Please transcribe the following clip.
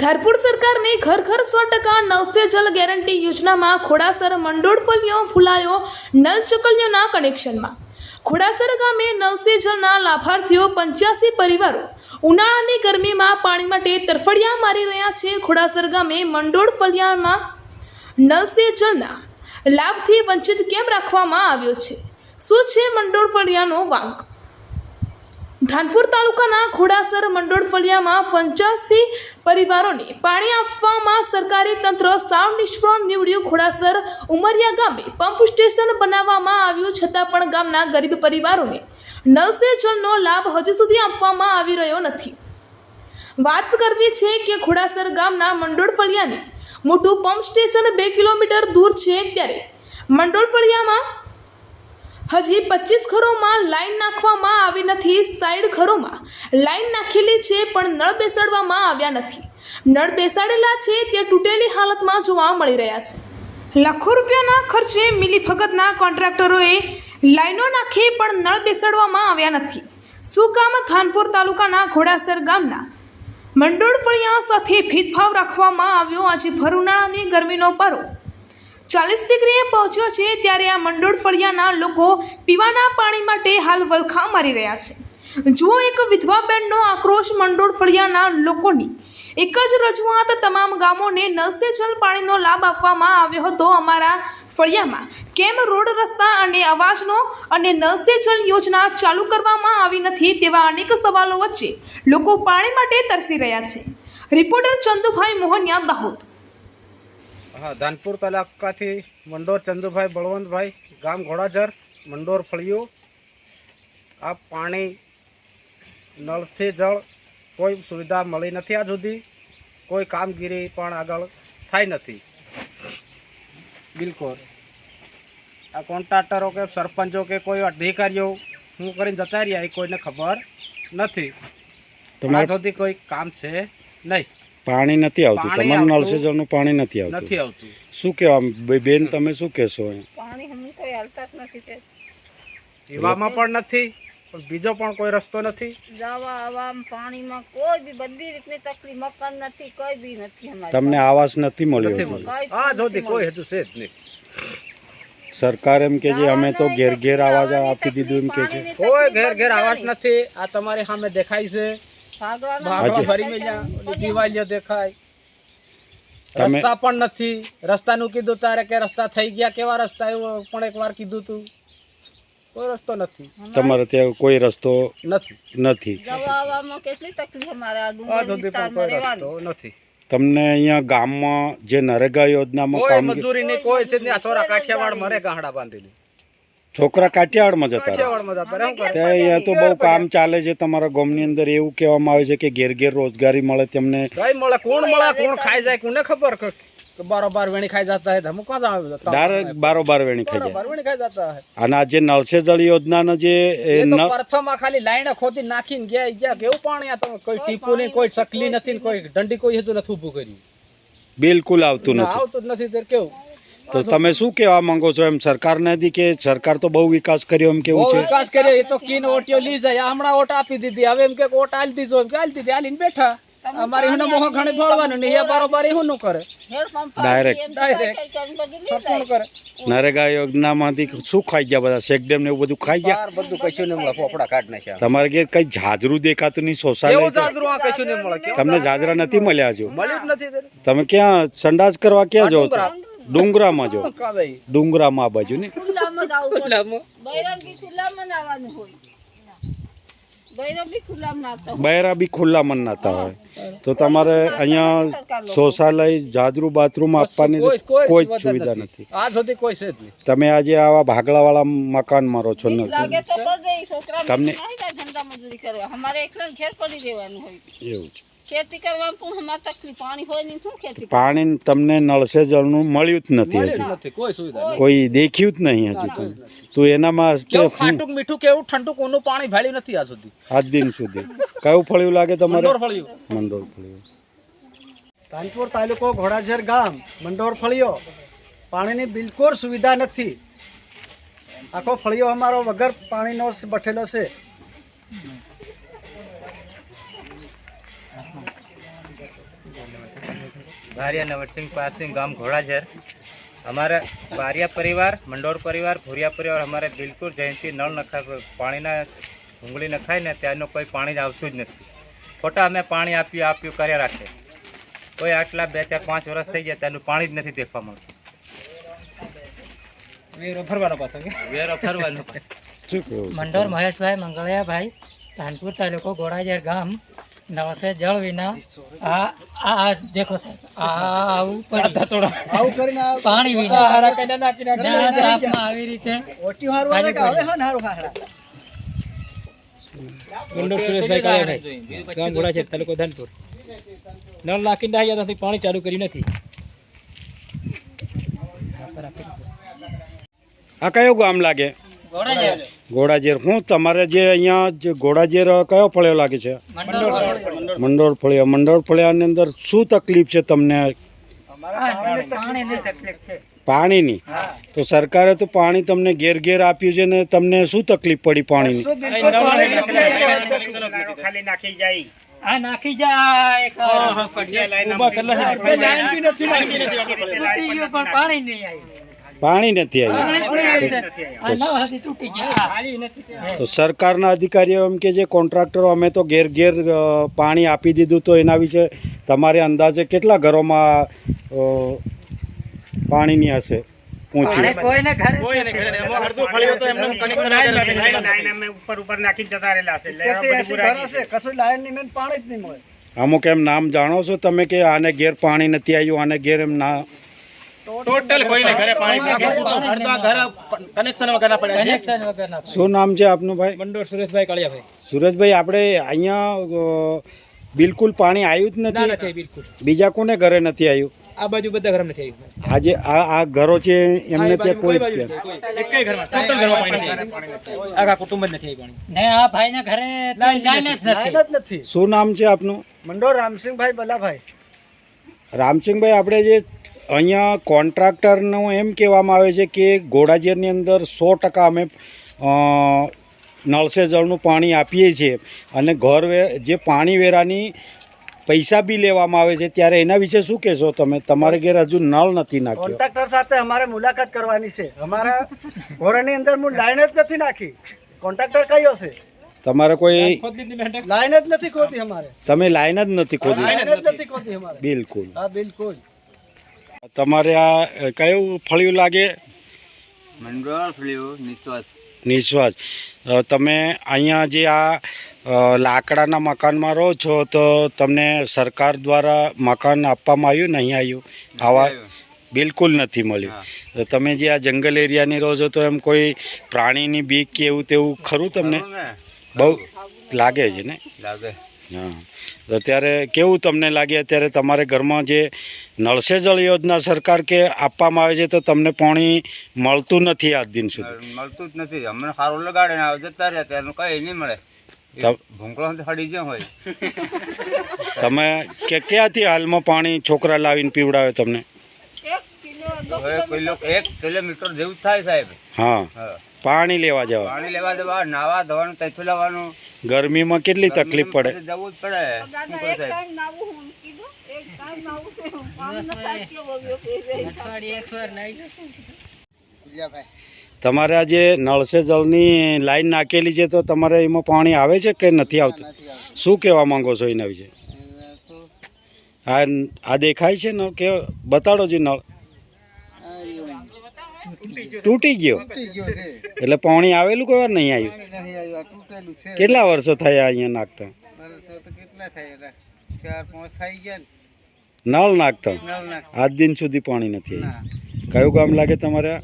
ધારપુર સરકારની ઘર ઘર સો ટકા નવસે જલ ગેરંટી યોજનામાં ખોડાસર મંડોળ ફલિયો ફૂલાયો નલ ચકલીઓના કનેક્શનમાં. ખોડાસર ગામે નવસે જલના લાભાર્થીઓ પંચ્યાસી પરિવારો ઉનાળાની ગરમીમાં પાણી માટે તરફડિયા મારી રહ્યા છે ખોડાસર ગામે મંડોળ ફલિયામાં નલસે જલના લાભથી વંચિત કેમ રાખવામાં આવ્યો છે? શું છે મંડોળ ફળિયાનો વાંક? ધાનપુર તાલુકાના ખોડાસર મંડોળ ફળિયામાં પંચ્યાસી પરિવારોને પાણી આપવામાં સરકારી તંત્ર સાવ નિષ્ફળ નીવડ્યું. ખોડાસર ઉમરિયા ગામે પંપ સ્ટેશન બનાવવામાં આવ્યું છતાં પણ ગામના ગરીબ પરિવારોને નલ સે લાભ હજુ સુધી આપવામાં આવી રહ્યો નથી. વાત કરવી છે કે ખોડાસર ગામના મંડોળ ફળિયાને મોટું પંપ સ્ટેશન બે કિલોમીટર દૂર છે ત્યારે મંડોળ ફળિયામાં હજી પચીસ ઘરોમાં લાઈન નાખવામાં આવી નથી, સાઈડ ઘરોમાં લાઈન નાખેલી છે, પણ નળ બેસાડવામાં આવ્યા નથી. નળ બેસાડેલા છે તે તૂટેલી હાલતમાં જોવા મળી રહ્યા છે. લાખો રૂપિયાના ખર્ચે મિલીભગતના કોન્ટ્રાક્ટરોએ લાઈનો નાખી, પણ નળ બેસાડવામાં આવ્યા નથી. શું કામ થાનપુર તાલુકાના ઘોડાસર ગામના. મંડોળ ફળિયા સાથે ભેદભાવ રાખવામાં આવ્યો. આજે ભર ઉનાળાની ગરમીનો પારો ચાલીસ ડિગ્રીએ પહોંચ્યો છે ત્યારે આ મંડોળ ફળિયાના લોકો પીવાના પાણી માટે હાલ વલખા મારી રહ્યા છે. જુઓ એક વિધવા બેનનો આક્રોશ મંડોળ ફળિયાના લોકોની. એક જ રજૂઆત તમામ ગામોને સે જલ પાણીનો લાભ આપવામાં આવ્યો હતો અમારા ફળિયામાં. કેમ રોડ રસ્તા અને અવાજનો અને સે જલ યોજના ચાલુ કરવામાં આવી નથી તેવા અનેક સવાલો વચ્ચે લોકો પાણી માટે તરસી રહ્યા છે. રિપોર્ટર ચંદુભાઈ મોહનિયા દાહોદ. હા ધાનપુર તાલુકાથી મંડોર ચંદુભાઈ બળવંતભાઈ ગામ ઘોડાજર મંડોર ફળિયું. આ પાણી નળથી જળ કોઈ સુવિધા મળી નથી આ સુધી. કોઈ કામગીરી પણ આગળ થાય નથી. બિલકુલ. આ કોન્ટ્રાક્ટરો કે સરપંચો કે કોઈ અધિકારીઓ હું કરીને જતા રહ્યા એ કોઈને ખબર નથી. તો મારા સુધી કોઈ કામ છે નહીં. પાણી નથી આવતું. તમારું નળ જળનું પાણી નથી આવતું. નથી આવતું. શું કહેવા બેન તમે શું કહેશો અહીંયા પાણી હમ કોઈ હાલતા જ નથી તે. પીવામાં પણ નથી પણ બીજો પણ કોઈ રસ્તો નથી? જવા આવવામાં પાણીમાં કોઈ બી બધી રીતની તકલીફ મકાન નથી કોઈ બી નથી અમારે તમને આવાસ નથી મળ્યો આ જોતી કોઈ હેતુ છે જ નહીં. સરકાર એમ કે છે અમે તો ઘેર ઘેર આવાજ આપી દીધું એમ કે છે. કોઈ ઘેર ઘેર આવાજ નથી આ તમારી સામે દેખાય છે. દેખાય. રસ્તા પણ નથી. રસ્તાનું કીધું તારે કે રસ્તા થઈ ગયા કેવા રસ્તા? એવું પણ એકવાર કીધું તું. કોઈ રસ્તો નથી. તમારે ત્યાં કોઈ રસ્તો નથી. નથી. કેટલી તકલીફ અમારે રસ્તો તમને અહીંયા ગામમાં જે નરેગા યોજનામાં કોઈ મજૂરી નહીં કોઈ છે છોરા કાઠિયાવાડ મરે ગાહડા બાંધીને. છોકરા કાઠિયાવાડમાં જતા? ત્યાં અહીંયા તો બહુ કામ ચાલે છે તમારા ગામની અંદર એવું કહેવામાં આવે છે કે ઘેર ઘેર રોજગારી મળે તેમને. મળે કોણ મળે કોણ ખાઈ જાય કોને ખબર? બારોબાર વેણી ખાઈ જતા હે હમ કાં જાવ? ડાયરેક્ટ બારોબાર વેણી ખાઈ જાય. વેણી ખાઈ જતા હે અને આ જે નળ જળ યોજનાનો જે એ એ તો નળ પ્રથમ ખાલી લાઈન ખોદી નાખીને ગયા ગયા કેવું પાણી આ તમે કોઈ ટીપુ નહીં કોઈ સકલી નથી કોઈ દંડી કોઈ હજુ નથી ઊભું કર્યું. બિલકુલ આવતું ના, નથી. આવતું જ નથી કેવું? તો તમે શું કહેવા માંગો છો એમ? સરકારને દી કે સરકાર તો બહુ વિકાસ કર્યો એમ કેવું છે? વિકાસ કર્યો. એ તો કીન ઓટીઓ લઈ જાય. હમણાં ઓટ આપી દીધી. હવે એમ કે ઓટ આલી દીધો. એમ કે આલી દીધી. આલીને બેઠા. અમારી હું મોહ ઘણી ફળવાનું. ને એ બારોબાર હું નું કરે. ડાયરેક્ટ જાય. કરે. નરેગા યોજનામાંથી શું ખાઈ ગયા બધા? શેકડેમ ને એવું બધું ખાઈ ગયા? બધું કશું નહીં મળે. ફોફડા કાઢ નાખ્યા. તમારે ઘેર કઈ જાજરું દેખાતું નહીં કેવું સોસાયટી જાજરું આ કશું નહીં મળે. તમને જાજરા નથી મળ્યા હજુ? મળ્યું નથી. તમે ક્યાં સંડાસ કરવા ક્યાં જાઓ છો? ડુંગરામાં જો. ડુંગરામાં આ બાજુ ને. ખુલ્લામાં જ આવવું પડે. ખુલ્લામાં. બૈરામ બી ખુલ્લામાં નાતા હોય. તો તમારે અહીંયા શૌચાલય જાજરું બાથરૂમ આપવાની કોઈ જ સુવિધા નથી. તમે આજે આવા ભાગલાવાળા મકાનમાં રહો છો તમને- નહીં જાય ધંધા મજૂરી કરવા. અમારે એકલા ઘેર પડી દેવાનું હોય. એવું છે. ખેતી કરવામાં પણ અમારે તકલીફ પાણી હોય નહીં. શું ખેતી પાણી તમને નળસે જળનું મળ્યું જ નથી મળ્યું હજુ. જ નથી કોઈ સુવિધા કોઈ દેખ્યું જ નહીં હજી તો. તો એનામાં કેવું ખાટું મીઠું કેવું? ઠંડુ કોનું પાણી ભાળ્યું નથી આ સુધી. આજ દિન સુધી. કયું ફળ્યું લાગે તમારે? મંડોર ફળ્યું. મંડોળ ફળ્યું. કાનપુર તાલુકો ઘોડાઝર ગામ મંડોર ફળિયો. પાણીની બિલકુલ સુવિધા નથી. આખો ફળિયો અમારો વગર પાણીનો બઠેલો છે. ભારિયા નવરસિંહ પાસિંહ ગામ ઘોડાઝર અમારા બારિયા પરિવાર મંડોર પરિવાર ભૂરિયા પરિવાર અમારે બિલકુલ જયંતિ નળ નખા પાણીના ભૂંગળી નખાય ને ત્યાંનું કોઈ પાણી જ આવતું જ નથી. ખોટા અમે પાણી આપ્યું આપ્યું કર્યા રાખે. કોઈ આટલા બે ચાર પાંચ વર્ષ થઈ ગયા ત્યાંનું પાણી જ નથી દેખવા મળતું. મંડોર મહેશભાઈ મંગળિયાભાઈ ધાનપુર તાલુકો ઘોડાઝર ગામ. નવસે જળ વિના આ આ દેખો સાહેબ આ આવું પડી આવું. કરીને પાણી વિના. ના તાપમાં આવી રીતે ઓટી હારું આવે કે હવે હે ને હારું હારા ગુંડો સુરેશભાઈ કાળિયાભાઈ ગામ ઘોડાછેર તાલુકો ધનપુર. નળ નાખીને આવ્યા નથી પાણી ચાલુ કર્યું નથી. આ કયું ગામ લાગે? ગોળાજર ઘોડાજેર હું તમારે જે અહીંયા જે ઘોડાજેર કયો ફળિયો લાગે છે? મંડોર મંડોળ ફળિયા. મંડોળ ફળિયાની અંદર શું તકલીફ છે તમને? પાણીની તકલીફ છે. પાણીની? તો સરકારે તો પાણી તમને ઘેર ઘેર આપ્યું છે ને તમને શું તકલીફ પડી પાણીની? નાખી જાય. પણ પાણી નહીં આવ્યું પાણી નથી આવ્યું તો સરકારના અધિકારીઓ એમ કે જે કોન્ટ્રાક્ટરો અમે તો ઘેર ઘેર પાણી આપી દીધું તો એના વિશે તમારે અંદાજે કેટલા ઘરોમાં પાણીની હશે અમુક એમ નામ જાણો છો તમે કે આને ઘેર પાણી નથી આવ્યું આને ઘેર એમ ના ટોટલ કોઈને ઘરે પાણી અડધા ઘર કનેક્શન વગરના પડ્યા છે. શું નામ છે આપનું ભાઈ? મંડોર સુરેશભાઈ કળિયાભાઈ. સુરેશભાઈ આપણે અહીંયા બિલકુલ પાણી આવ્યું જ નથી. બિલકુલ. બીજા કોને ઘરે નથી આવ્યું? આ બાજુ બધા ઘરમાં નથી આવ્યું. આજે આ આ ઘરો છે એમને ત્યાં કોઈ. એકેય ઘરમાં ટોટલ ઘરમાં પાણી નથી આવ્યું. આખા કુટુંબ જ નથી આવ્યું પાણી. ને આ ભાઈના ઘરે લાઈન જ નથી. લાઈન જ નથી. શું નામ છે આપનું? મંડોર રામસિંહભાઈ બલાભાઈ. રામસિંહભાઈ આપણે જે અહીંયા કોન્ટ્રાક્ટરનું એમ કહેવામાં આવે છે કે ઘોડાજેરની અંદર સો ટકા અમે નળસે જળનું પાણી આપીએ છીએ અને ઘર જે પાણી વેરાની પૈસા બી લેવામાં આવે છે ત્યારે એના વિશે શું કહેશો તમે? તમારે ઘેર હજુ નળ નથી નાખ્યો. કોન્ટ્રાક્ટર સાથે અમારે મુલાકાત કરવાની છે. અમારા ઘોરાની અંદર હું લાઈન જ નથી નાખી. કોન્ટ્રાક્ટર કયો છે? તમારે કોઈ જ લાઈન જ નથી ખોતી અમારે. તમે લાઈન જ નથી ખોદી. લાઈન જ નથી ખોતી બિલકુલ. હા બિલકુલ. તમારે આ કયું ફળિયું લાગે? મંડોળ ફળિયું નિશ્વાસ નિશ્વાસ તમે અહીંયા જે આ લાકડાના મકાનમાં રહો છો તો તમને સરકાર દ્વારા મકાન આપવામાં આવ્યું નહીં આવ્યું? આવા બિલકુલ નથી મળ્યું. તો તમે જે આ જંગલ એરિયાની રહો છો તો એમ કોઈ પ્રાણીની બીક કે એવું તેવું ખરું તમને? બહુ લાગે છે ને? લાગે. હા. તો અત્યારે કેવું તમને લાગે? અત્યારે તમારે ઘરમાં જે નળસે જળ યોજના સરકાર કે આપવામાં આવે છે તો તમને પાણી મળતું નથી આજ દિન સુધી? મળતું જ નથી. અમને સારું લગાડે આવે જતા રહ્યા ત્યારનું કઈ નહીં મળે. ભૂંકળો હડી ગયો હોય. તમે કે ક્યાંથી હાલમાં પાણી છોકરા લાવીને પીવડાવે તમને? હવે એક કિલોમીટર જેવું જ થાય સાહેબ. હા. હા. પાણી લેવા જવા. પાણી લેવા દેવા નાવા ધોવાનું તૈથું લાવવાનું. ગરમીમાં કેટલી તકલીફ પડે? જવું જ તમારે આજે નળસે જળની લાઈન નાખેલી છે તો તમારે એમાં પાણી આવે છે કે નથી આવતું? શું કહેવા માંગો છો એના વિશે? આ આ દેખાય છે નળ કે બતાડો જે નળ? તૂટી ગયો. એટલે પાણી આવેલું કોઈ વાર નહીં આવ્યું? કેટલા વર્ષો થયા અહીંયા નાખતા? નળ નાખતા? આજ દિન સુધી પાણી નથી આવ્યું. કયું ગામ લાગે તમારે?